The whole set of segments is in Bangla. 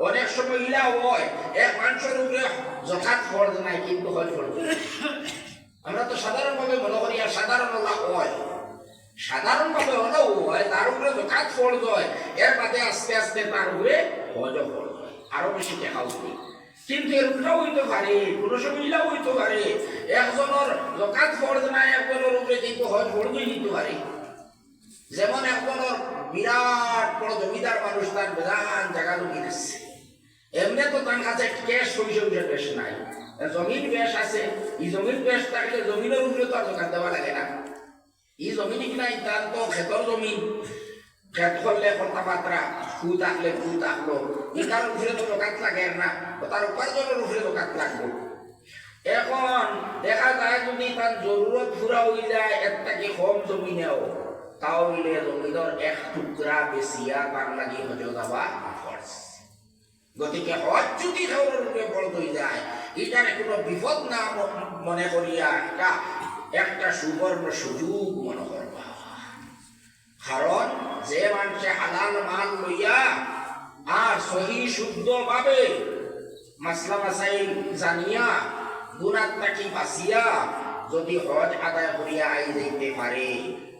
অনেক সময় ইলা হয়। এক মানুষের উপরে যথাৎ ফর্জ নাই, কিন্তু হয় ফর্জ। আমরা তো সাধারণভাবে মনে করি, আর সাধারণ লাভ হয়। সাধারণভাবে হলেও হয়, তার উপরে যথাৎ ফর্জ হয়। এর বাদে আস্তে আস্তে তার উপরে হজ ফর্জ হয়। আরও বেশি দেখা উচিত। কিন্তু এর উল্টাও হইতে পারে, কোনো সময় ইলাও হইতে পারে। একজনের জকাত ফর্জ নাই, একজনের উপরে কিন্তু হজ ফর্জই দিতে পারে। যেমন একজনের বিরাট বড় জমিদার মানুষ, তার বিরাট জায়গা জমি আছে এমনি তো তার কাছে ক্যাশ পয়সা বেশ নাই। জমিন বেশ আছে, এই জমিন বেশ থাকলে জমিনের উপরে তো আর দোকান দেওয়া লাগে না। এই জমিন কিনা তার তো ক্ষেতর জমিন। ক্ষেত করলে কথা মাত্রা ফু থাকলে ফু থাকল ইটার উপরে তো দোকান লাগে না তার উপার্জনের উপরে দোকান লাগবো। এখন দেখা যায় যদি তার জরুরত পুরা হয়ে যায় এর থেকে কম জমি নেও তাহলে জমিনের এক টুকরা বেশিয়া তার লাগি হজ যাওয়া গতিকে হজ যদি রূপে বড় হয়ে যায়। এটার কোনো বিপদ না মনে করিয়া একটা একটা সুবর্ণ সুযোগ মনে করবা। কারণ যে মানুষে হালাল মাল লইয়া আর সহি শুদ্ধ ভাবে মাসলা মাসাইল জানিয়া গুণাত তাকি বাঁচিয়া যদি হজ আদায় করিয়া আই যাইতে পারে,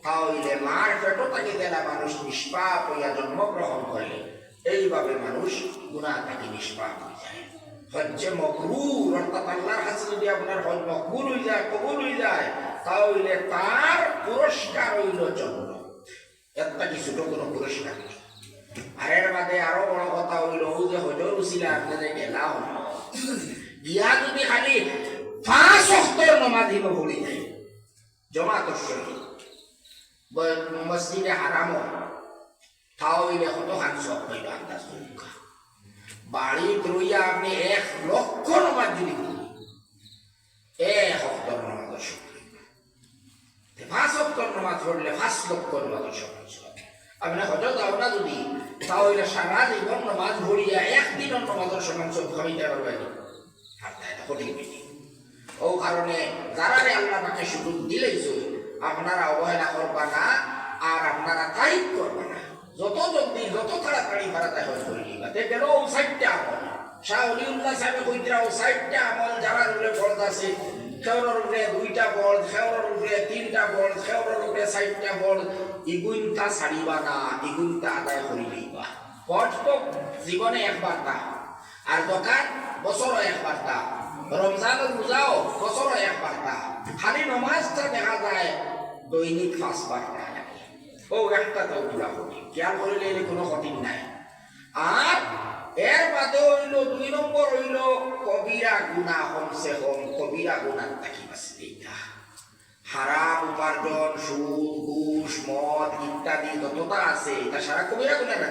তাহলে মার পেটো তাকে দেলা মানুষ নিষ্পাপ হইয়া জন্মগ্রহণ করে। এইভাবে মানুষ গুণা তাকে নিষ্পাপ হয়ে যায়। হজ্জে মকরুর, অর্থাৎ আল্লাহর যদি আপনার হজ মকবুল হয়ে যায়, কবুল হয়ে যায়, তাহলে তার পুরস্কার হইল জন্য একটা কি কোনো পুরস্কার নেই। আর এর বাদে আরও বড় কথা হইল, ও যে হজর উচিলা আপনি যে গেলাম, গিয়া যদি খালি পাঁচ অক্টর ভুলি যায় সহিত ব- মসজিদে তাহলে কত হান সব আন্দাজ বাড়িত রইয়া আপনি এক লক্ষ নমাজ যদি পড়ি এক অক্টর নমাজ পাঁচ অক্টর নমাজ পড়লে পাঁচ লক্ষ নমাজ আপনি হজর যাও না যদি তাহলে সারা জীবন নমাজ ভরিয়া একদিনের নমাজের সমান সব খাইতে পারবেন তাই ও কারণে যারা আল্লাহ পাকে সুযোগ দিলেইছো আপনারা অবহেলা করবা না, আর আপনারা তারিফ করবা না। যত জলদি যত তাড়াতাড়ি পারাতে হয় করে নিবা দেখেন ও সাইডটা আমল। শাহ অলিউল্লাহ সাহেব কইতরা ও সাইডটা আমল, যারা রুলে ফরজ আছে খেওরের উপরে দুইটা বল খেওরের উপরে তিনটা বল খেওরের উপরে সাইডটা বল ইগুইনটা ছাড়িবা না ইগুইনটা আদায় করে লইবা। তো জীবনে একবার তা আর দোকান বছরও একবার তা রমজানের রোজাও বছরও একবার তা খালি নমাজটা দেখা যায় দৈনিক পাঁচবার তা ও, একটা তো পুরা করি খেয়াল করিলে এর কোনো কঠিন নাই। আর এর বাদে হইল, দুই নম্বর হইল, কবিরা গুণা কমসে কম কবিরা গুণার তাকি বাঁচতে হারাম, উপার্জন, সুদ, ঘুষ, মদ ইত্যাদি যতটা আছে, এটা সারা কবিরা গুণা না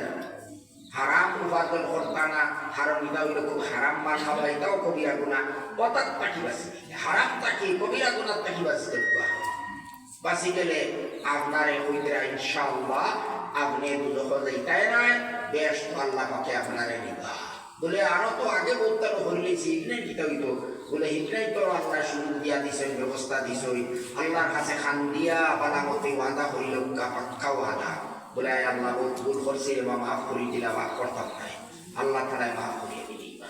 হারাম, উপার্জন করতা না হারাম ইটা হইল খুব হারাম মাল খাওয়া, এটাও কবিরা গুণা। পতাক তাকি বাঁচি হারাম তাকি কবিরা গুণার তাকি বাঁচতে বাঁচি গেলে আপনার হইতরা ইনশাআল্লাহ আপনি দুজক যাইতাই নাই বেশ তো আল্লাহ পাকে আপনারে নিবা বলে আরও তো আগে বলতে হইলেছি ইবনে দিতে হইতো বলে ইবনেই তো, আল্লাহ সুযোগ দিয়া দিছে ব্যবস্থা দিছে আল্লাহর কাছে খান দিয়া বালামতে ওয়াদা হইল পাক্কা ওয়াদা বলে আল্লাহ বহুত ভুল করছে বা মাফ করি দিলা মাফ করতাম নাই। আল্লাহ তারাই মাফ করিয়ে দিবা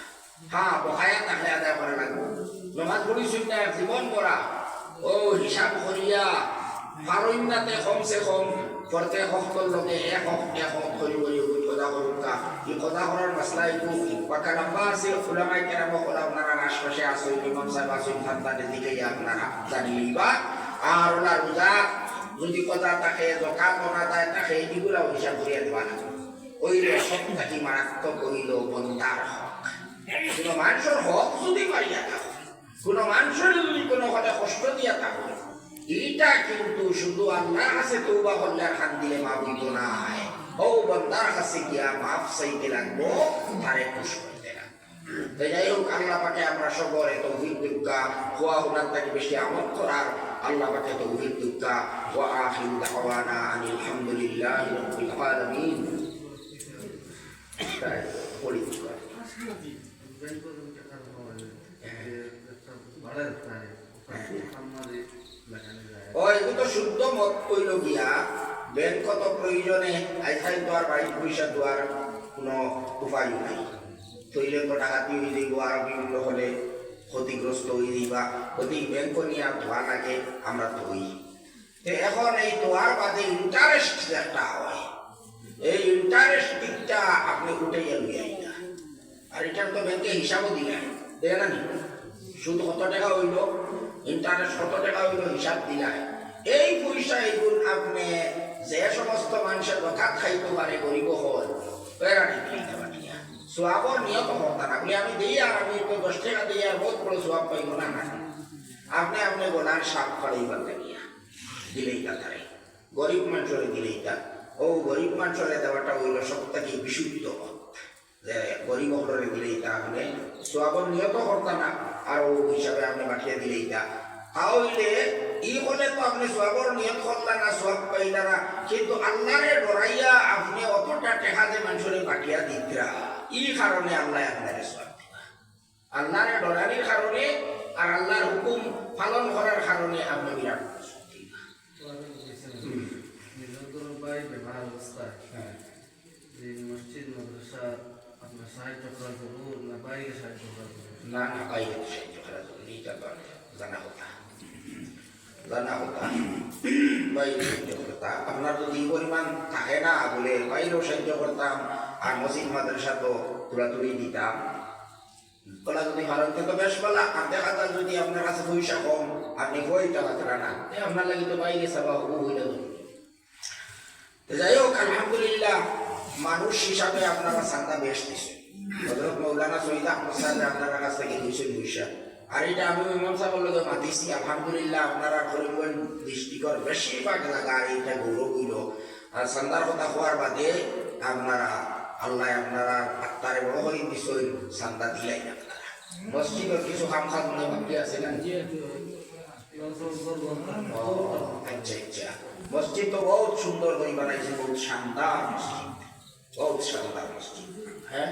হ্যাঁ বহায়া তাহলে আদায় করা লাগবো। নমাজ পড়ি শুনতে জীবন করা ও, হিসাব করিয়া ফারইন্নাতে কমসে কম ফরতে হকল লগে এক হক এক হক করি ওই কথা করুকা এই কথা করার মাসলা একটু পাকা লম্বা আছে জানি লইবা। আর যদি কথা তাকে জকা মনা দেয় তাকে এগুলা হিসাব থাকি মারাত্মক হইল বন্দার হক। কোনো মানুষের হক যদি পাইয়া থাকো কোনো মানুষের যদি কোনো কথা কষ্ট দিয়া থাকো এইটা কিন্তু শুধু আল্লাহর কাছে তৌবা করলে খান দিলে মাফ হইত নাই ও বন্দার কাছে গিয়া মাফ চাইতে লাগবো তারে খুশ করতে লাগবো যাই হোক আল্লাহ পাকে আমরা সবরে তৌহিদ দুর্গা হওয়া হুনার থেকে বেশি আমল করার আল্লাহ পাকে তৌহিদ দুর্গা ও আখির দাওয়ানা আনিল হামদুলিল্লাহ রাব্বিল আলামিন তাই পড়ি কর ও তো শুদ্ধ মত কইল গিয়া ব্যাংক তো প্রয়োজনে আইসাই তো আর বাড়ির পয়সা দেওয়ার কোনো উপায় নাই। তৈলে তো ডাকাতি হয়ে যাইব, আর বিভিন্ন হলে ক্ষতিগ্রস্ত হয়ে যাইবা। অধিক ব্যাংক নিয়ে ধোয়া লাগে আমরা ধুই। তো এখন এই ধোয়ার বাদে ইন্টারেস্ট একটা হয়। এই ইন্টারেস্ট দিকটা আপনি উঠে লুই আইনা আর এটার তো ব্যাংকে হিসাবও দিলেন। দেখে না নি? সুদ কত টাকা হইল? ইন্টারেস্ট কত টাকা হইল হিসাব দিলাই এই পয়সা এইগুলো আপনি যে সমস্ত মানুষের কথা খাইতে পারে গরিব হল সোয়াবর নিয়ত হতা না আমি দিই আর আমি তো দশ টাকা দিই আর বহুত বড় সোয়াব পাইব না না। আপনি আপনি গোলার সাপ ফলাইবার লাগিয়া দিলেই তারে গরিব মানুষের দিলেই তা ও গরিব মানুষের দেওয়াটা হইল সব থেকে বিশুদ্ধ যে গরিব হলরে দিলেই তা আপনি সোয়াবর নিয়ত হতা না আর ও হিসাবে আপনি পাঠিয়ে দিলেই তা তাহলে ই হলে তো আপনি সোয়াবর নিয়ত করলেন না কিন্তু আল্লাহরে ডরাইয়া আপনি অতটা টেকা যে মানুষের পাঠিয়া দিতরা ই কারণে আল্লাহ আপনারে দিবা আল্লাহরে ডরানির কারণে আর আল্লাহর হুকুম পালন করার কারণে আপনি বিরাট মসজিদ মাদ্রাসা আপনার সাহায্য করা না বাইরে সাহায্য সাহায্য করা জরুরি এটা তো জানা কথা জানা কথা বাইরে সাহায্য করতা আপনার যদি পরিমাণ থাকে না বলে বাইরেও সাহায্য করতাম, আর মসজিদ মাদ্রাসা তো তুলাতুলি দিতাম। বলা যদি ভালো হতো তো বেশ বলা। আর দেখা আপনি কই টাকা না। আপনার লাগি তো বাইরে সাবা হবু যাই হোক, আলহামদুলিল্লাহ, মানুষ হিসাবে আপনারা চান্দা বেশ দিছে। হজরত মৌলানা সৈয়দ আহমদ সাহেব আপনার কাছ থেকে দুইশো দুইশো আর এটা আমি ইমাম সাহেবের লগে মাতিছি আলহামদুলিল্লাহ আপনারা করিমগঞ্জ ডিস্ট্রিক্টর বেশিরভাগ জায়গা এইটা গৌরব হইল। আর চান্দার কথা হওয়ার বাদে আপনারা, আল্লাহ আপনারা আত্মারে বড় করে দিছই চান্দা দিলাই না মসজিদের কিছু কাজ মনে বাকি আছে না? আচ্ছা আচ্ছা। মসজিদ তো বহুত সুন্দর করে বানাইছে, বহুত শানদার মসজিদ। বহুত শানদার মসজিদ। হ্যাঁ?